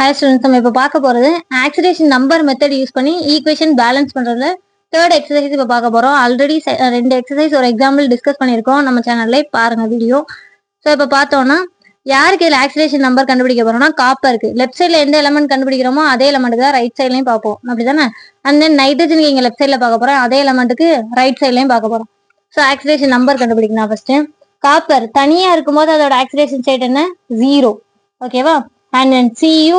Hi students நம்ம இப்போ பார்க்க போகிறது ஆக்சிடேஷன் நம்பர் மெத்தட் யூஸ் பண்ணி ஈக்குவேஷன் பேலன்ஸ் பண்ணுறதுல தேர்ட் எக்ஸசைஸ் இப்போ பார்க்க போகிறோம் ஆல்ரெடி ரெண்டு எக்ஸசைஸ் ஒரு எக்ஸாம்பிள் டிஸ்கஸ் பண்ணியிருக்கோம். நம்ம சேனல்ல பாருங்க வீடியோ ஸோ இப்போ பார்த்தோம்னா யாருக்கு இதில் ஆக்சிடேஷன் நம்பர் கண்டுபிடிக்க போகிறோம்னா காப்பருக்கு லெஃப்ட் சைடில் எந்த எலமெண்ட் கண்டுபிடிக்கிறோமோ அதே எலமெண்ட்டுக்கு தான் ரைட் சைட்லையும் பார்ப்போம். அப்படி தானே அண்ட் தென் நைட்ரஜனுக்கு இங்கே லெஃப்ட் சைடில் பார்க்க போகிறோம் அதே எலமெண்ட்டுக்கு ரைட் சைட்லையும் பார்க்க போகிறோம் ஸோ ஆக்சிடேஷன் நம்பர் கண்டுபிடிக்கணும் ஃபர்ஸ்ட் காப்பர் தனியாக இருக்கும்போது அதோட ஆக்சிடேஷன் சைட் என்ன? ஜீரோ ஓகேவா and then CU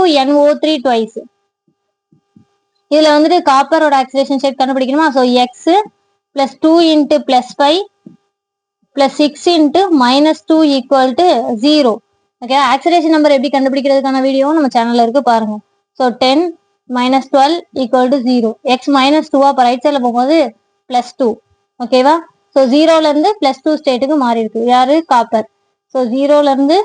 three twice இதுல வந்துட்டு காப்பரோட oxidation state கண்டுபிடிக்கணுமா? So x plus two into plus five plus six into minus two equal to zero okay oxidation number எப்படி கண்டுபிடிக்கிறதுக்கான வீடியோவும் நம்ம சேனல்ல இருக்கு பாருங்க. So ten minus twelve equal to zero x minus டூவா இப்போ ரைட் சைடில் போகும்போது பிளஸ் டூ ஓகேவா ஸோ ஜீரோலேருந்து பிளஸ் டூ ஸ்டேட்டுக்கு மாறி இருக்கு யாரு? காப்பர் ஸோ ஜீரோலேருந்து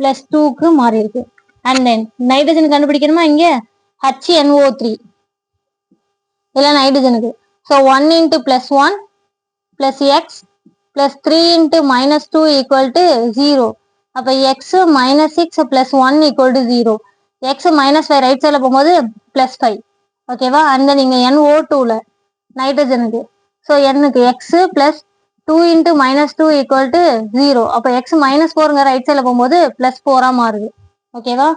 பிளஸ் டூக்கு மாறி இருக்கு அண்ட் தென் நைட்ரஜன் கண்டுபிடிக்கணுமா இங்க? ஹச்என்ஓ த்ரீ இல்லை நைட்ரஜனுக்கு so one into plus one plus x plus three into minus two equal to zero அப்போ x minus six plus one equal to zero x minus five right side போகும்போது plus five ஓகேவா and then இங்கே N O டூவில் நைட்ரஜனுக்கு so என்னுக்கு x plus two into minus two equal to zero அப்போ x minus ஃபோருங்க right சைடில் போகும்போது plus ஃபோராக மாறுது. ஓகேவா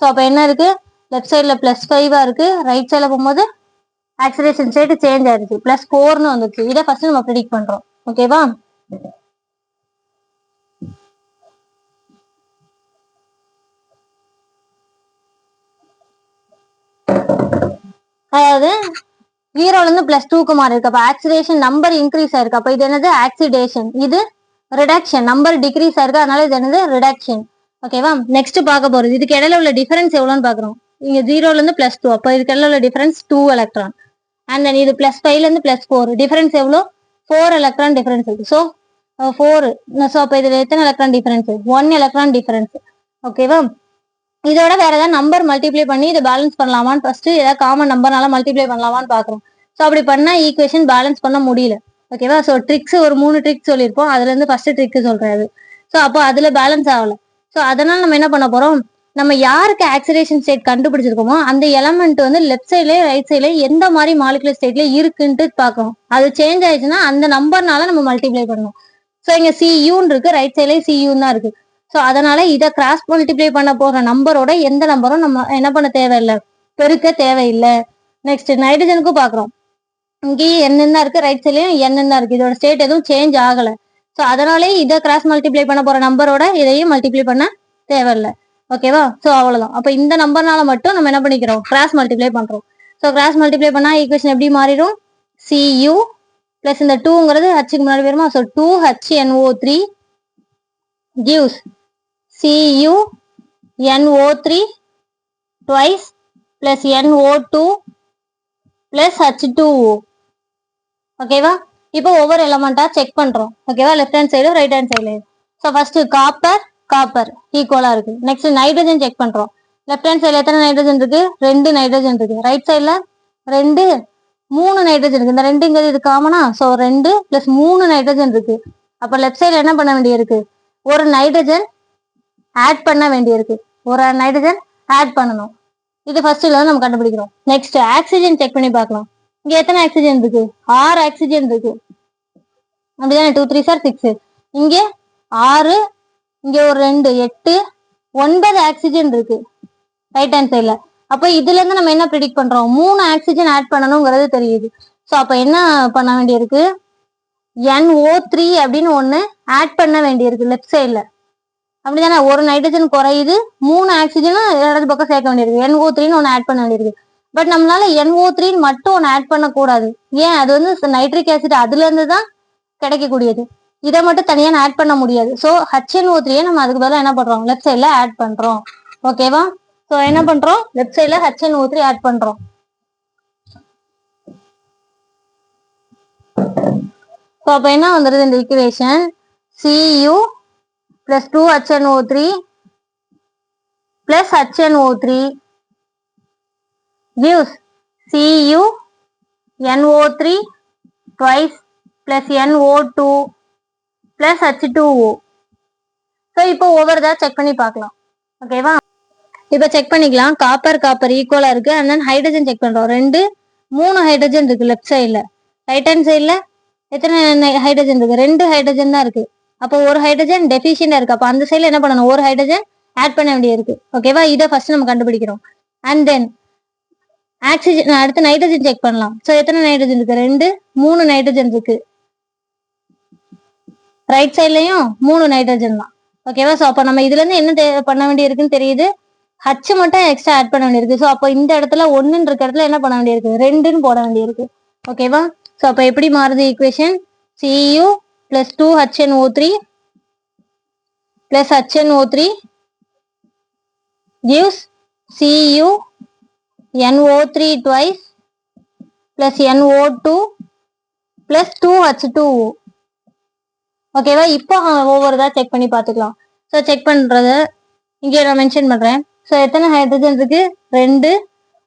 ஸோ அப்போ என்ன இருக்கு? லெஃப்ட் சைடில் ப்ளஸ் ஃபைவாக இருக்கு. ரைட் சைடில் போகும்போது ஆக்சிலேஷன் ஸ்டேட் சேஞ்ச் ஆயிருக்கு ப்ளஸ் ஃபோர்னு வந்துச்சு. இதை ஃபர்ஸ்ட் நம்ம ப்ரிடிக் பண்றோம். ஓகேவா அதாவது ஜீரோல இருந்து பிளஸ் டூக்கு மாறி இருக்கு அப்ப ஆக்சிடேஷன் நம்பர் இன்க்ரீஸ் ஆயிருக்கு. அப்ப இது என்னது? ஆக்சிடேஷன் இது ரிடக்ஷன் நம்பர் டிக்ரீஸ் ஆயிருக்கு. அதனால இது என்னது? ரிடக்ஷன் ஓகேவா நெக்ஸ்ட் பார்க்க போறது. இதுக்கு இடையில உள்ள டிஃபரன்ஸ் எவ்வளோன்னு பாக்குறோம் இங்க ஜீரோல இருந்து பிளஸ் டூ அப்போ இதுக்கு இடையில உள்ள difference two electron and then இது பிளஸ் ஃபைவ்ல இருந்து பிளஸ் ஃபோர் டிஃபரன்ஸ் எவ்வளோ? ஃபோர் எலக்ட்ரான் டிஃபரன்ஸ் இருக்கு. ஸோ ஃபோர் ஸோ அப்போ இதுல எத்தனை electron difference one electron difference ஓகேவா இதோட வேற ஏதாவது நம்பர் மல்டிப்ளை பண்ணி இதை பேலன்ஸ் பண்ணலாமான்னு ஃபர்ஸ்ட் ஏதாவது காமன் நம்பர்னால மல்டிப்ளை பண்ணலாமான்னு பாக்குறோம் ஸோ அப்படி பண்ணா ஈக்குவேஷன் பேலன்ஸ் பண்ண முடியல. ஓகேவா ஸோ ட்ரிக்ஸ் ஒரு மூணு ட்ரிக்ஸ் சொல்லியிருப்போம். அதுல இருந்து ஃபர்ஸ்ட் ட்ரிக் சொல்றாரு. ஸோ அப்போ அதுல பேலன்ஸ் ஆகல. ஸோ அதனால நம்ம என்ன பண்ண போறோம்? நம்ம யாருக்கு ஆக்சிடேஷன் ஸ்டேட் கண்டுபிடிச்சிருக்கோமோ அந்த எலமெண்ட் வந்து லெஃப்ட் சைட்லயே ரைட் சைட்லயே எந்த மாதிரி மாலிகுலர் ஸ்டேட்ல இருக்குன்ட்டு பார்க்கணும். அது சேஞ்ச் ஆயிடுச்சுன்னா அந்த நம்பர்னால நம்ம மல்டிப்ளை பண்ணணும். ஸோ இங்க சியூன்னு இருக்கு ரைட் சைட்லயே சியூன்னு தான் இருக்கு. ஸோ அதனால இதை கிராஸ் மல்டிப்ளை பண்ண போற நம்பரோட எந்த நம்பரும் நம்ம என்ன பண்ண தேவையில்லை? பெருக்க தேவையில்லை. நெக்ஸ்ட் நைட்ரஜனுக்கும் பாக்குறோம் இங்கேயும் என்னென்ன இருக்கு ரைட் சைட்லயும் என்னென்ன இருக்கு. இதோட ஸ்டேட் எதுவும் சேஞ்ச் ஆகலை. ஸோ அதனாலே இதை கிராஸ் மல்டிப்ளை பண்ண போற நம்பரோட இதையும் மல்டிப்ளை பண்ண தேவையில்லை. ஓகேவா ஸோ அவ்வளோதான் அப்போ இந்த நம்பர்னால மட்டும் நம்ம என்ன பண்ணிக்கிறோம்? கிராஸ் மல்டிப்ளை பண்ணுறோம் ஸோ கிராஸ் மல்டிப்ளை பண்ணால் ஈக்குவேஷன் எப்படி மாறிடும்? சியூ பிளஸ் இந்த டூங்கிறது ஹச்சுக்கு முன்னாடி வருமா so two H NO three gives Cu NO3 twice plus NO2 plus H2O ஓகேவா இப்போ ஒவ்வொரு எலமெண்டா செக் பண்றோம். ஓகேவா left hand side right hand side so first copper copper ஈக்குவலா இருக்கு. நெக்ஸ்ட் நைட்ரஜன் செக் பண்றோம். லெஃப்ட் ஹேண்ட் சைடுல எத்தனை நைட்ரஜன் இருக்கு? ரெண்டு நைட்ரஜன் இருக்கு. ரைட் சைடுல ரெண்டு மூணு நைட்ரஜன் இருக்கு. இந்த ரெண்டுங்கிறது இது காமனா ஸோ ரெண்டு பிளஸ் மூணு நைட்ரஜன் இருக்கு. அப்ப லெஃப்ட் சைடுல என்ன பண்ண வேண்டியிருக்கு? ஒரு நைட்ரஜன் ஆட் பண்ண வேண்டியிருக்கு. ஒரு நைட்ரஜன் ஆட் பண்ணணும். இது ஃபர்ஸ்ட் இல்லை நம்ம கண்டுபிடிக்கிறோம். நெக்ஸ்ட் ஆக்சிஜன் செக் பண்ணி பார்க்கலாம். இங்க எத்தனை ஆக்சிஜன் இருக்கு? ஆறு ஆக்சிஜன் இருக்கு. அப்படிதானே? டூ த்ரீ சார் சிக்ஸ் இங்க ஆறு இங்க ஒரு ரெண்டு எட்டு ஒன்பது ஆக்சிஜன் இருக்கு. ரைட் ஹேண்ட் சைட்ல அப்ப இதுல இருந்து நம்ம என்ன ப்ரிடிக்ட் பண்றோம்? மூணு ஆக்சிஜன் ஆட் பண்ணணுங்கிறது தெரியுது. ஸோ அப்ப என்ன பண்ண வேண்டியிருக்கு? NO3 த்ரீ அப்படின்னு ஒன்று ஆட் பண்ண வேண்டியிருக்கு லெஃப்ட் சைட்ல அப்படிதானே? ஒரு நைட்ரஜன் குறையுது மூணு ஆக்சிஜனும் இடது பக்கம் சேர்க்க வேண்டியிருக்கு. NO3 த்ரீன்னு ஒன்று ஆட் பண்ண வேண்டியிருக்கு. பட் நம்மளால NO3 த்ரீன்னு மட்டும் ஒன்று ஆட் பண்ணக்கூடாது. ஏன்? அது வந்து நைட்ரிக் ஆசிட் அதுல இருந்து தான் கிடைக்கக்கூடியது. இதை மட்டும் தனியா ஆட் பண்ண முடியாது. ஸோ HNO3 த்ரீயை நம்ம அதுக்கு பதிலாக என்ன பண்றோம்? லெஃப்ட் சைட்ல ஆட் பண்றோம். ஓகேவா ஸோ என்ன பண்றோம்? லெஃப்ட் சைட்ல HNO3 த்ரீ ஆட் பண்றோம். ஸோ அப்போ என்ன வந்துடுது இந்த equation CU plus two HNO three plus HNO three gives Cu NO3 twice plus NO2 plus H2O so இப்போ ஒவ்வொரு செக் பண்ணி பார்க்கலாம். ஓகேவா இப்போ செக் பண்ணிக்கலாம். காப்பர் காப்பர் ஈக்குவலா இருக்கு. அண்ட் தென் ஹைட்ரஜன் செக் பண்றோம். ரெண்டு மூணு ஹைட்ரஜன் இருக்கு லெஃப்ட் சைடில் ரைட் ஹேண்ட் சைடில் எத்தனை ஹைட்ரஜன் இருக்கு? ரெண்டு ஹைட்ரஜன் தான் இருக்கு. அப்போ ஒரு ஹைட்ரஜன் டெஃபிஷியண்டா இருக்கு. அப்போ அந்த சைடில் என்ன பண்ணணும்? ஒரு ஹைட்ரஜன் ஆட் பண்ண வேண்டியிருக்கு ஓகேவா இதை ஃபர்ஸ்ட் நம்ம கண்டுபிடிக்கிறோம். அண்ட் தென் ஆக்சிஜன் அடுத்து நைட்ரஜன் செக் பண்ணலாம். ஸோ எத்தனை நைட்ரஜன் இருக்கு? ரெண்டு மூணு நைட்ரஜன் இருக்கு. ரைட் சைட்லயும் மூணு நைட்ரஜன் தான். ஓகேவா ஸோ அப்போ நம்ம இதுல இருந்து என்ன பண்ண வேண்டியிருக்குன்னு தெரியுது? ஹச் மட்டும் எக்ஸ்ட்ரா ஆட் பண்ண வேண்டியிருக்கு. ஸோ அப்போ இந்த இடத்துல ஒன்றுன்னு இருக்க இடத்துல என்ன பண்ண வேண்டியிருக்கு? ரெண்டுன்னு போட வேண்டியிருக்கு. ஓகேவா ஸோ அப்போ எப்படி மாறுது equation CU plus two HN O three plus HN O three gives Cu NO3 twice plus NO2 plus 2H2O ஓகேவா இப்போ ஒவ்வொருதா செக் பண்ணி பார்த்துக்கலாம். ஸோ செக் பண்றத இங்கே நான் மென்ஷன் பண்றேன். ஸோ எத்தனை ஹைட்ரஜன் இருக்கு? ரெண்டு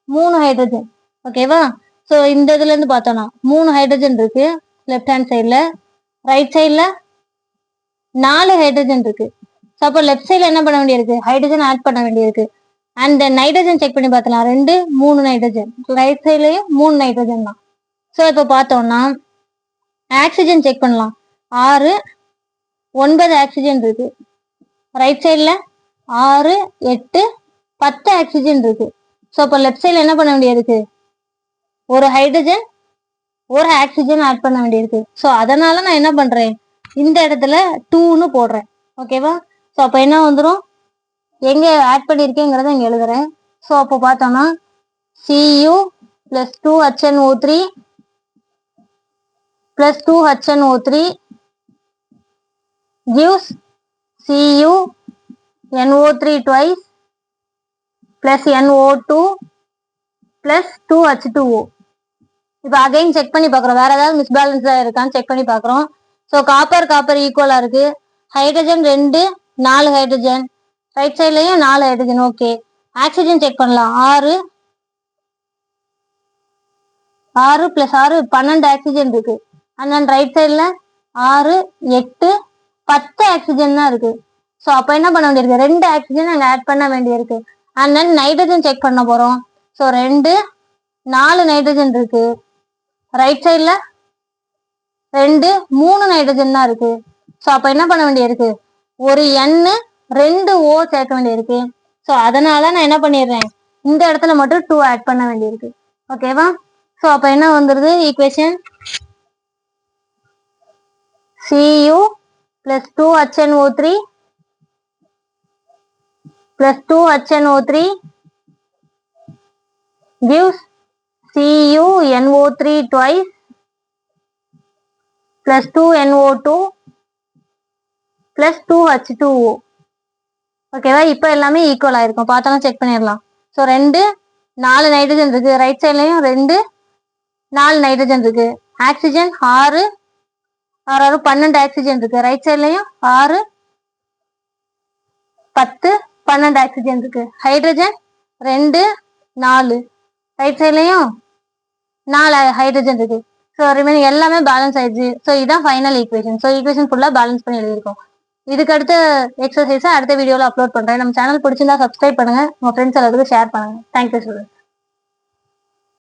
மூணு ஹைட்ரஜன் ஓகேவா ஸோ இந்த இதுல இருந்து பார்த்தோம்னா மூணு ஹைட்ரஜன் இருக்கு லெஃப்ட் ஹேண்ட் சைடில் ரைட் சைடில் நாலு ஹைட்ரஜன் இருக்கு. ஸோ அப்போ லெஃப்ட் சைடில் என்ன பண்ண வேண்டியிருக்கு? ஹைட்ரஜன் ஆட் பண்ண வேண்டியிருக்கு. அண்ட் நைட்ரஜன் செக் பண்ணி பார்த்தலாம் ரெண்டு மூணு நைட்ரஜன் ரைட் சைட்லயும் மூணு நைட்ரஜன் தான். ஸோ இப்போ பார்த்தோம்னா ஆக்சிஜன் செக் பண்ணலாம். ஆறு ஒன்பது ஆக்சிஜன் இருக்கு. ரைட் சைடில் ஆறு எட்டு பத்து ஆக்சிஜன் இருக்கு. ஸோ இப்போ லெஃப்ட் சைடில் என்ன பண்ண வேண்டியிருக்கு? ஒரு ஹைட்ரஜன் ஒரு ஆக்சிஜன் ஆட் பண்ண வேண்டியிருக்கு. ஸோ அதனால நான் என்ன பண்ணுறேன் இந்த இடத்துல டூன்னு போடுறேன். ஓகேவா ஸோ அப்போ என்ன வந்துடும் எங்கே ஆட் பண்ணியிருக்கேங்கிறத இங்கே எழுதுறேன். ஸோ அப்போ பார்த்தோம்னா CU plus two HN O three plus two HN O three gives Cu NO3 twice plus NO2 plus 2H2O இப்போ அகைன் செக் பண்ணி பார்க்குறோம். வேற ஏதாவது மிஸ்பேலன்ஸாக இருக்கான்னு செக் பண்ணி பார்க்குறோம். ஸோ காப்பர் காப்பர் ஈக்குவலாக இருக்கு. ஹைட்ரஜன் ரெண்டு நாலு ஹைட்ரஜன் ரைட் சைட்லயும் நாலு எடுக்கணும் ஓகே ஆக்சிஜன் செக் பண்ணலாம். ஆறு. ஆறு பிளஸ் ஆறு பன்னெண்டு ஆக்சிஜன் இருக்கு. அண்ட் ரைட் சைடில் ஆறு எட்டு பத்து ஆக்சிஜன் தான் இருக்கு. ஸோ அப்போ என்ன பண்ண வேண்டியிருக்கு? ரெண்டு ஆக்சிஜன் அங்கே ஆட் பண்ண வேண்டியிருக்கு. அண்ட் தென் நைட்ரஜன் செக் பண்ண போகிறோம் ஸோ ரெண்டு நாலு நைட்ரஜன் இருக்கு. ரைட் சைடில் ரெண்டு மூணு நைட்ரஜன் தான் இருக்கு. ஸோ அப்போ என்ன பண்ண வேண்டியிருக்கு? ஒரு எண்ணு ரெண்டு ஓ சேர்க்க வேண்டியிருக்கு. ஸோ அதனால நான் என்ன பண்ணிடுறேன்? இந்த இடத்துல மட்டும் டூ ஆட் பண்ண வேண்டியிருக்கு. ஓகேவா ஸோ அப்போ என்ன வந்துடுது equation CU plus two HN O three Cu plus 2HNO3 plus 2HNO3 gives CuNO3 twice plus 2NO2 plus 2H2O ஓகேவா இப்போ எல்லாமே ஈக்குவல் ஆயிருக்கும். பார்த்தாலும் செக் பண்ணிடலாம். ஸோ ரெண்டு நாலு நைட்ரஜன் இருக்கு. ரைட் சைட்லயும் ரெண்டு நாலு நைட்ரஜன் இருக்கு. ஆக்சிஜன் ஆறு ஆறு ஆறு பன்னெண்டு ஆக்சிஜன் இருக்கு. ரைட் சைட்லயும் ஆறு பத்து பன்னெண்டு ஆக்சிஜன் இருக்கு. ஹைட்ரஜன் ரெண்டு நாலு. ரைட் சைட்லயும் நாலு ஹைட்ரஜன் இருக்கு. ஸோ ரிமைனிங் எல்லாமே பேலன்ஸ் ஆயிடுச்சு. ஸோ இதுதான் ஃபைனல் ஈக்குவேஷன் ஸோ ஈக்குவேஷன் ஃபுல்லாக பேலன்ஸ் பண்ணி எழுதியிருக்கோம். இதுக்கு அடுத்த எக்ஸசைஸை அடுத்த வீடியோவில் அப்லோட் பண்ணுறேன் நம்ம சேனல் பிடிச்சிருந்தா சப்ஸ்கிரைப் பண்ணுங்க. உங்கள் ஃப்ரெண்ட்ஸ் எல்லாத்துக்கும் ஷேர் பண்ணுங்க. Thank you student